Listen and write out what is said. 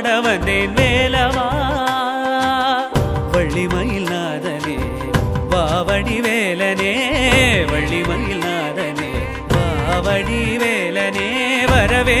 அனுதினமும் பாட வேலவா வள்ளிமயில் நாதனே வாவடி வேலனே வள்ளிமயில் நாதனே வாவடி வேலனே வரவே